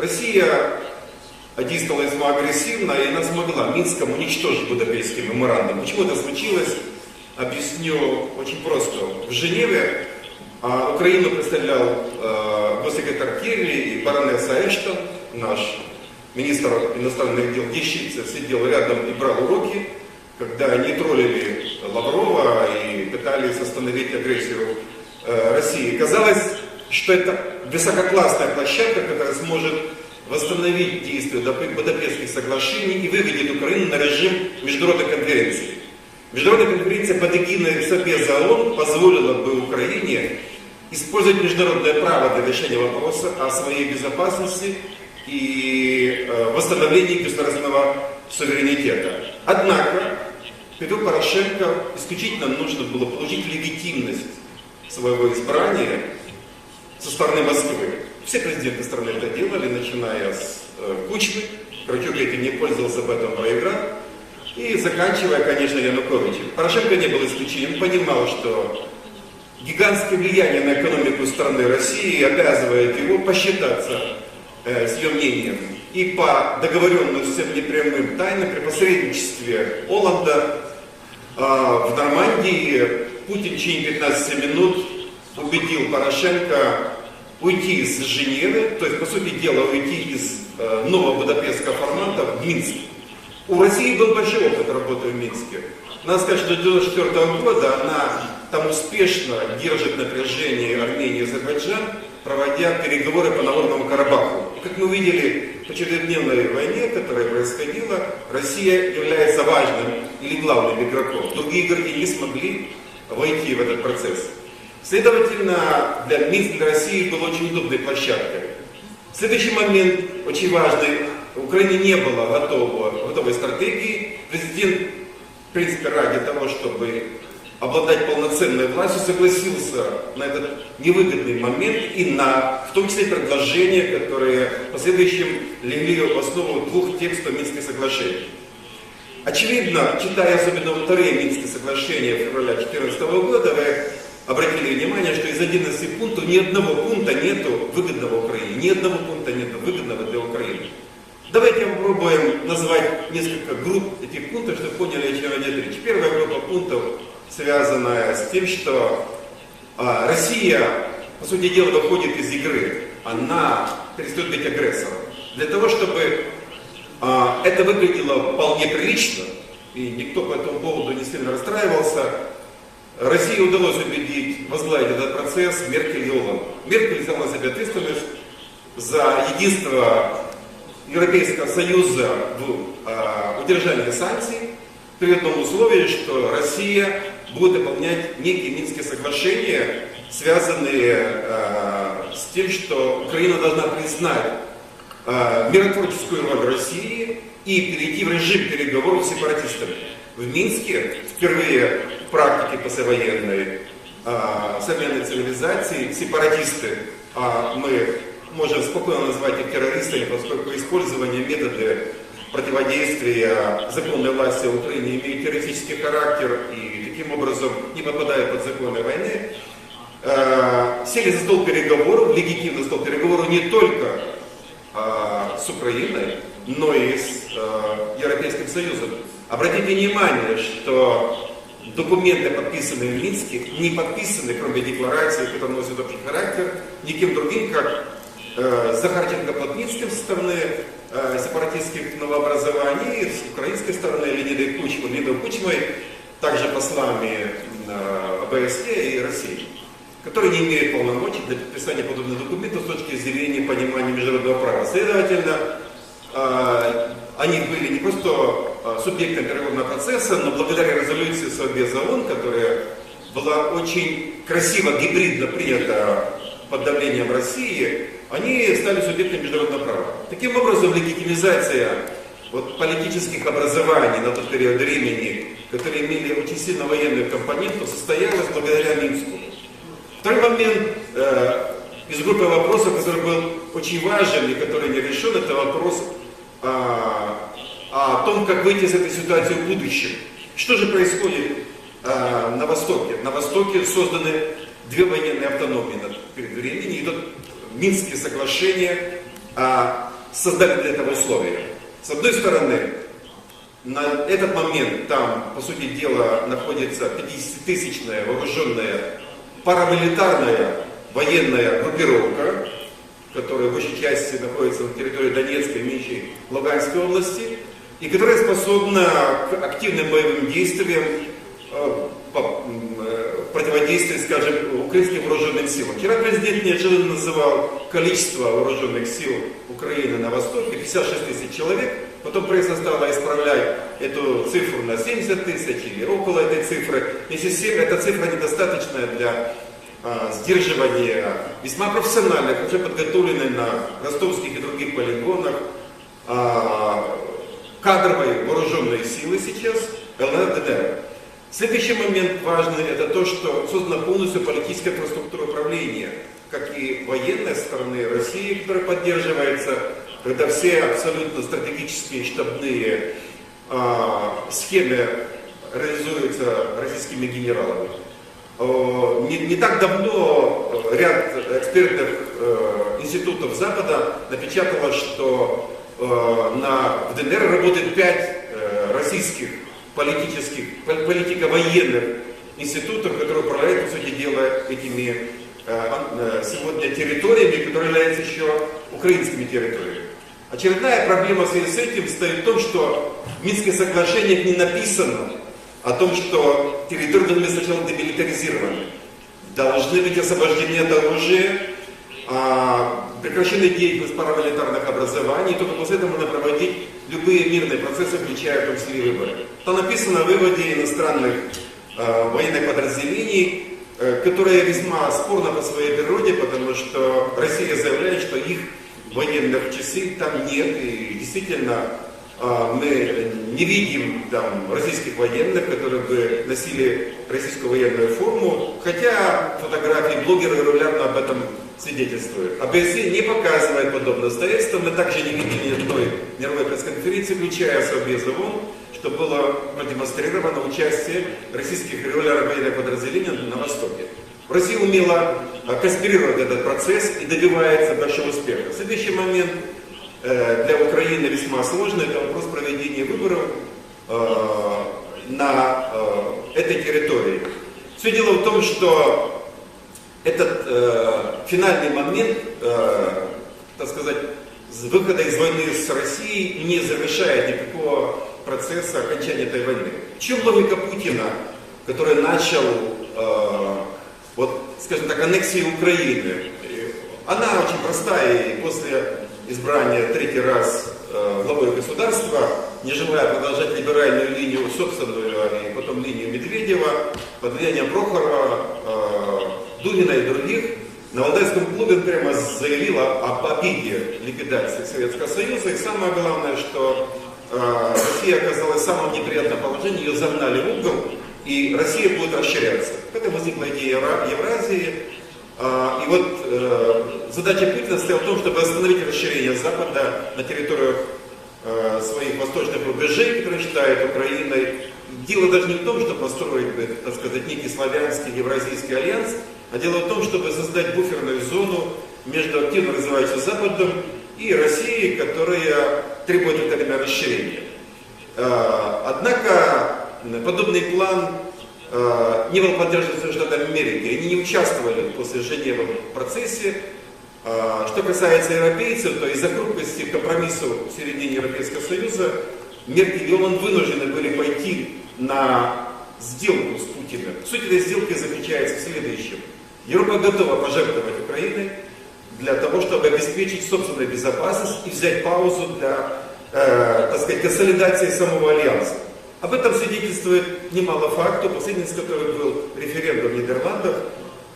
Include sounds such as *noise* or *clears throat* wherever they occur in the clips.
Россия действовала весьма агрессивно, и она смогла Минском уничтожить Будапештский меморандум. Почему это случилось? Объясню очень просто. В Женеве а, Украину представлял э, госсекретарь Керри и баронесса Эштон, наш министр иностранных дел Дещица, сидел рядом и брал уроки, когда они троллили Лаврова и пытались остановить агрессию э, России. Казалось, что это высококлассная площадка, которая сможет восстановить действие Будапештских соглашений и выведет Украину на режим международной конференции. Международная конференция под эгидой Совбеза ООН позволила бы Украине использовать международное право для решения вопроса о своей безопасности и э, восстановлении государственного суверенитета. Однако Петру Порошенко исключительно нужно было получить легитимность своего избрания со стороны Москвы. Все президенты страны это делали, начиная с э, Кучмы, Крачук этим не пользовался, об этом проиграл, и заканчивая, конечно, Януковичем. Порошенко не был исключением, понимал, что гигантское влияние на экономику страны России обязывает его посчитаться э, с ее мнением. И по договоренностям непрямым тайным при посредничестве Оланда э, в Нормандии Путин в течение 15 минут убедил Порошенко уйти из Женевы, то есть, по сути дела, уйти из э, нового будапештского формата в Минск. У России был большой опыт работы в Минске. Надо сказать, что до 1994 года она там успешно держит напряжение Армении и Азербайджан, проводя переговоры по Нагорному Карабаху. И как мы видели по четырехдневной войне, которая происходила, Россия является важным или главным игроком. Другие игроки не смогли войти в этот процесс. Следовательно, для Минск для России был очень удобной площадкой. Следующий момент, очень важный, в Украине не было готового, готовой стратегии. Президент, в принципе, ради того, чтобы обладать полноценной властью, согласился на этот невыгодный момент и на, в том числе, предложения, которые в последующем легли в основу двух текстов Минских соглашений. Очевидно, читая особенно вторые Минские соглашения февраля 2014 года, вы обратили внимание, что из 11 пунктов ни одного пункта нету выгодного Украине, ни одного пункта нету выгодного для Украины. Давайте попробуем назвать несколько групп этих пунктов, чтобы поняли, о чем идет речь. Первая группа пунктов, связанная с тем, что а, Россия, по сути дела, выходит из игры. Она перестает быть агрессором. Для того, чтобы а, это выглядело вполне прилично, и никто по этому поводу не сильно расстраивался, России удалось убедить возглавить этот процесс Меркель и Оланд. Меркель взяла на себя ответственность за единство Европейского Союза в э, удержании санкций при одном условии, что Россия будет выполнять некие Минские соглашения, связанные э, с тем, что Украина должна признать э, миротворческую роль России и перейти в режим переговоров с сепаратистами. В Минске впервые в практике послевоенной э, современной цивилизации сепаратисты, а можем спокойно назвать их террористами, поскольку использование метода противодействия законной власти в Украине имеет террористический характер и таким образом не попадает под законы войны, э, сели за стол переговоров, легитимный стол переговоров не только э, с Украиной, но и с Европейским Союзом. Обратите внимание, что документы, подписанные в Минске, не подписаны, кроме декларации, которая носит общий характер, никем другим, как э, Захарченко Плотницким со стороны э, сепаратистских новообразований, с украинской стороны Леонидой Кучмой, Лидой Кучмой, также послами э, ОБСЕ и России, которые не имеют полномочий для подписания подобных документов с точки зрения понимания международного права. Следовательно, э, они были не просто субъектом переговорного процесса, но благодаря резолюции Совбеза ООН, которая была очень красиво, гибридно принята под давлением России, они стали субъектами международного права. Таким образом, легитимизация вот, политических образований на тот период времени, которые имели очень сильно военную компоненту, состоялась благодаря Минску. Второй момент э, из группы вопросов, который был очень важен и который не решен, это вопрос а, о том, как выйти из этой ситуации в будущем. Что же происходит а, на Востоке? На Востоке созданы две военные автономии перед временем, идут Минские соглашения о создали для этого условия. С одной стороны, на этот момент там, по сути дела, находится 50-тысячная вооруженная парамилитарная военная группировка, которая в большей части находится на территории Донецкой, меньшей Луганской области, и которая способна к активным боевым действиям э, э, противодействию, скажем, украинским вооруженным силам. Вчера президент неожиданно называл количество вооруженных сил Украины на Востоке 56 тысяч человек, потом пресса стала исправлять эту цифру на 70 тысяч или около этой цифры. Если 7, эта цифра недостаточная для а, сдерживания весьма профессиональных, уже подготовленных на ростовских и других полигонах а, кадровой вооруженной силы сейчас ЛНР ДНР. Следующий момент важный, это то, что создана полностью политическая инфраструктура управления, как и военная стороны России, которая поддерживается, когда все абсолютно стратегические штабные а, схемы реализуются российскими генералами. Не, не так давно ряд экспертных э, институтов Запада напечатало, что э, на, в ДНР работает пять э, российских политических, политико-военных институтов, которые управляют, по сути дела, этими сегодня территориями, которые являются еще украинскими территориями. Очередная проблема в связи с этим стоит в том, что в Минских соглашениях не написано о том, что территории должны быть сначала демилитаризированы. Должны быть освобождены от оружия, а, прекращены деятельность парамилитарных образований, только после этого можно проводить любые мирные процессы, включая в том числе выборы. Там написано о выводе иностранных э, военных подразделений, э, которые весьма спорно по своей природе, потому что Россия заявляет, что их военных часы там нет, и действительно мы не видим там российских военных, которые бы носили российскую военную форму, хотя фотографии блогеры регулярно об этом свидетельствует. АБСЕ не показывает подобное обстоятельства. Мы также не видели ни одной мировой пресс-конференции, включая Совбеза ООН, что было продемонстрировано участие российских регулярных военных подразделений на Востоке. Россия умела конспирировать этот процесс и добивается большого успеха. Следующий момент э, для Украины весьма сложный, это вопрос проведения выборов э, на э, этой территории. Все дело в том, что этот э, финальный момент, э, так сказать, выхода из войны с Россией не завершает никакого процесса окончания этой войны. В чем логика Путина, который начал, э, вот, скажем так, аннексию Украины? Она очень простая, и после избрания третий раз э, главой государства, не желая продолжать либеральную линию собственную, и потом линию Медведева, под влиянием Прохорова, э, Дугина и других, на Валдайском клубе прямо заявила об обиде ликвидации Советского Союза. И самое главное, что э, Россия оказалась в самом неприятном положении, ее загнали в угол, и Россия будет расширяться. Это возникла идея Евразии. Э, и вот э, задача Путина стояла в том, чтобы остановить расширение Запада на территориях э, своих восточных рубежей, которые считают Украиной. Дело даже не в том, чтобы построить, так сказать, некий славянский евразийский альянс, а дело в том, чтобы создать буферную зону между активно развивающимся Западом и Россией, которая требует это время расширения. А, однако подобный план а, не был поддержан Штатами Америки. Они не участвовали после Женевы в процессе. А, что касается европейцев, то из-за хрупкости компромиссу в середине Европейского Союза Меркель и он вынуждены были пойти на сделку с Путиным. Суть этой сделки заключается в следующем. Европа готова пожертвовать Украиной для того, чтобы обеспечить собственную безопасность и взять паузу для, э, так сказать, консолидации самого альянса. Об этом свидетельствует немало фактов, последний из которых был референдум в Нидерландах,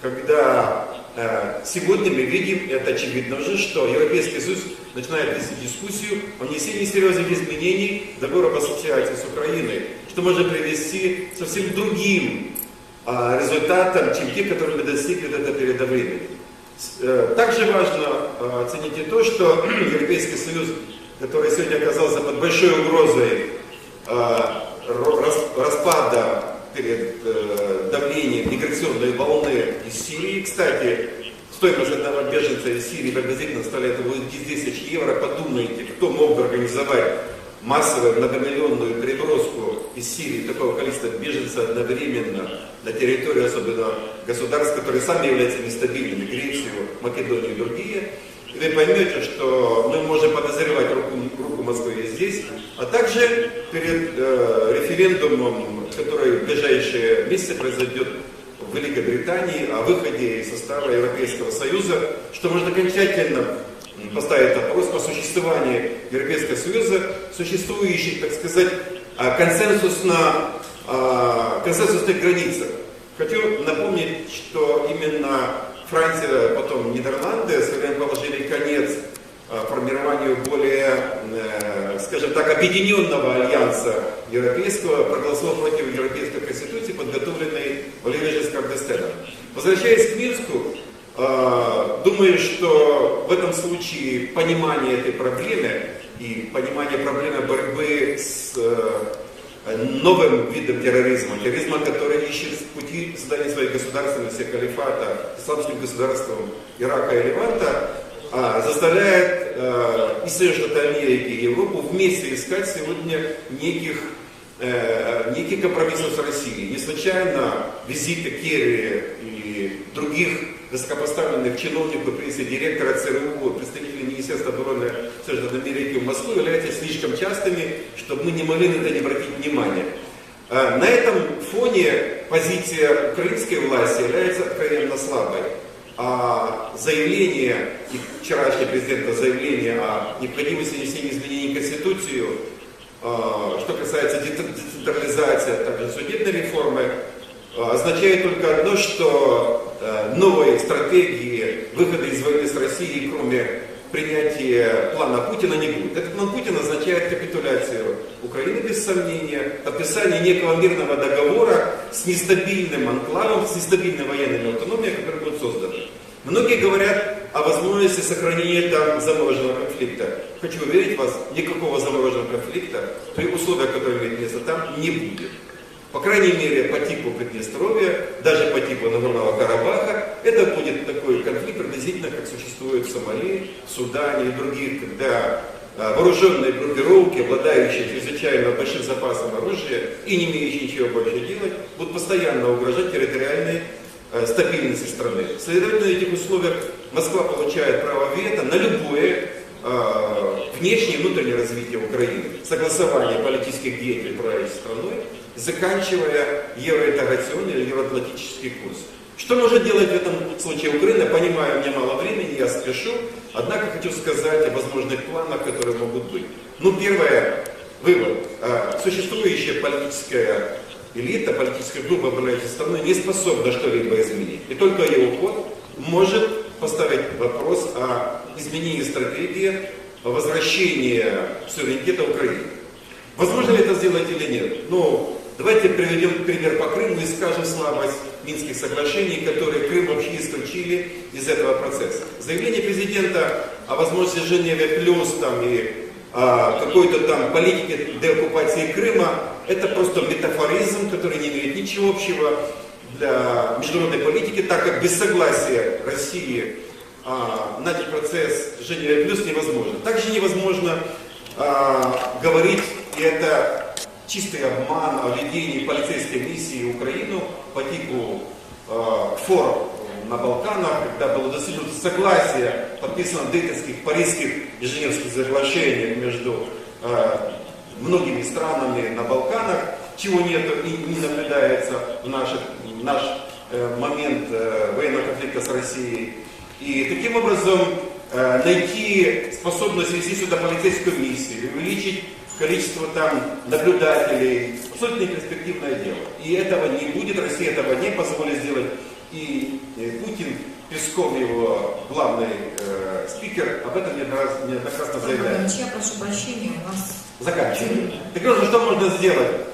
когда э, сегодня мы видим, это очевидно уже, что Европейский Союз начинает вести дискуссию о внесении серьезных изменений в договор об ассоциации с Украиной, что может привести к совсем другим а, результатом, чем те, которые мы достигли до этого периода времени. Э, также важно а, оценить и то, что *clears throat* Европейский Союз, который сегодня оказался под большой угрозой а, распада перед э, давлением миграционной волны из Сирии, кстати, стоимость одного беженца из Сирии приблизительно составляет 10 тысяч евро. Подумайте, кто мог бы организовать массовую многомиллионную из Сирии такого количества беженцев одновременно на территорию особенно государств, которые сами являются нестабильными, Грецию, Македонию и другие. Вы поймете, что мы можем подозревать руку, руку Москвы и здесь, а также перед э, референдумом, который в ближайшие месяцы произойдет в Великобритании о выходе из состава Европейского Союза, что может окончательно поставить вопрос о существовании Европейского Союза, существующих, так сказать, консенсусно, а, консенсусных границах. Хочу напомнить, что именно Франция, потом Нидерланды со временем положили конец а, формированию более, э, скажем так, объединенного альянса европейского, проголосовав против Европейской Конституции, подготовленной Валерием Жескардестеном. Возвращаясь к Минску, а, думаю, что в этом случае понимание этой проблемы и понимание проблемы борьбы с э, новым видом терроризма, терроризма, который ищет пути создания своей государственности, калифата, исламским государством Ирака и Леванта, а, заставляет э, и Соединенные Америки, и Европу вместе искать сегодня неких э, неких компромиссов с Россией. Не случайно визиты Керри и других высокопоставленных чиновников, прежде директора ЦРУ, представителей Министерства обороны Соединенных Америки в Москву являются слишком частыми, чтобы мы не могли на это не обратить внимания. А, на этом фоне позиция украинской власти является откровенно слабой. А заявление, вчерашнего президента заявление о необходимости внесения изменений в Конституцию, а, что касается децентрализации, а также судебной реформы, означает только одно, что э, новой стратегии выхода из войны с Россией, кроме принятия плана Путина, не будет. Этот план Путина означает капитуляцию Украины, без сомнения, подписание некого мирного договора с нестабильным анклавом, с нестабильной военной автономией, который будет создан. Многие говорят о возможности сохранения там замороженного конфликта. Хочу уверить вас, никакого замороженного конфликта при условиях, которые имеют место там, не будет. По крайней мере, по типу Приднестровья, даже по типу Нагорного Карабаха, это будет такой конфликт приблизительно, как существует в Сомали, в Судане и других, когда а, вооруженные группировки, обладающие чрезвычайно большим запасом оружия и не имеющие ничего больше делать, будут постоянно угрожать территориальной э, стабильности страны. Следовательно, в этих условиях Москва получает право вето на любое э, внешнее и внутреннее развитие Украины, согласование политических деятелей правящей страной заканчивая евроинтеграционный или евроатлантический курс. Что может делать в этом случае Украина? Понимаю, у меня мало времени, я спешу. Однако хочу сказать о возможных планах, которые могут быть. Ну, первое, вывод. А, существующая политическая элита, политическая группа управляющей страны не способна что-либо изменить. И только ее уход может поставить вопрос о изменении стратегии возвращения суверенитета Украины. Возможно ли это сделать или нет? Ну, Давайте приведем пример по Крыму и скажем слабость Минских соглашений, которые Крым вообще исключили из этого процесса. Заявление президента о возможности Женеве плюс там, и а, какой-то там политики деоккупации Крыма, это просто метафоризм, который не имеет ничего общего для международной политики, так как без согласия России а, начать процесс Женеве плюс невозможно. Также невозможно а, говорить, и это чистый обман о ведении полицейской миссии в Украину по типу э, фор на Балканах, когда было достигнуто согласие, подписано в Дейтонских, Парижских и Женевских соглашениях между э, многими странами на Балканах, чего нет и не наблюдается в, наших, в наш э, момент э, военного конфликта с Россией. И таким образом э, найти способность вести сюда полицейскую миссию, увеличить количество там наблюдателей, абсолютно перспективное дело. И этого не будет, Россия этого не позволит сделать. И э, Путин, Песков, его главный э, спикер, об этом неоднократно заявляет. Я прошу прощения, у нас... Заканчиваем. Так что, что можно сделать?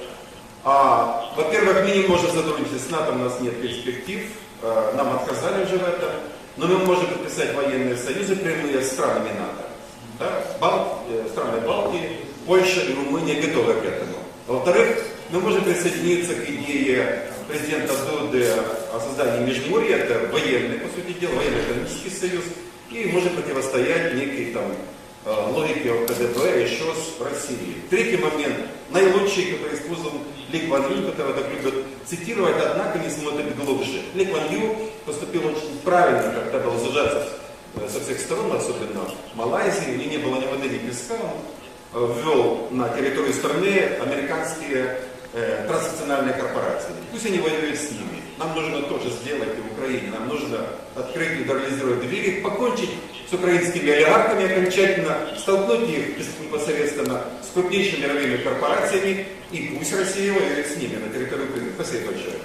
А, во-первых, мы не можем сотрудничать с НАТО, у нас нет перспектив, а, нам отказали уже в этом, но мы можем подписать военные союзы прямые с странами НАТО. Да? Бал, э, страны Балтии, Польша и Румыния готовы к этому. Во-вторых, мы можем присоединиться к идее президента Дуды о создании Междуморья, это военный, по сути дела, военно-экономический союз, и может противостоять некой там э, логике КДБ еще с Россией. Третий момент, наилучший, который использовал Ли Кван Ю, которого так любят цитировать, однако не смотрит глубже. Ли Кван Ю поступил очень правильно, когда был зажаться э, со всех сторон, особенно Малайзии, у него не было ни воды, ни песка, он э, ввел на территорию страны американские э, транснациональные корпорации. Пусть они воюют с ними. Нам нужно тоже сделать и в Украине. Нам нужно открыть, либерализировать двери, покончить с украинскими олигархами окончательно, столкнуть их непосредственно с крупнейшими мировыми корпорациями, и пусть Россия воюет с ними на территории Украины. Спасибо большое.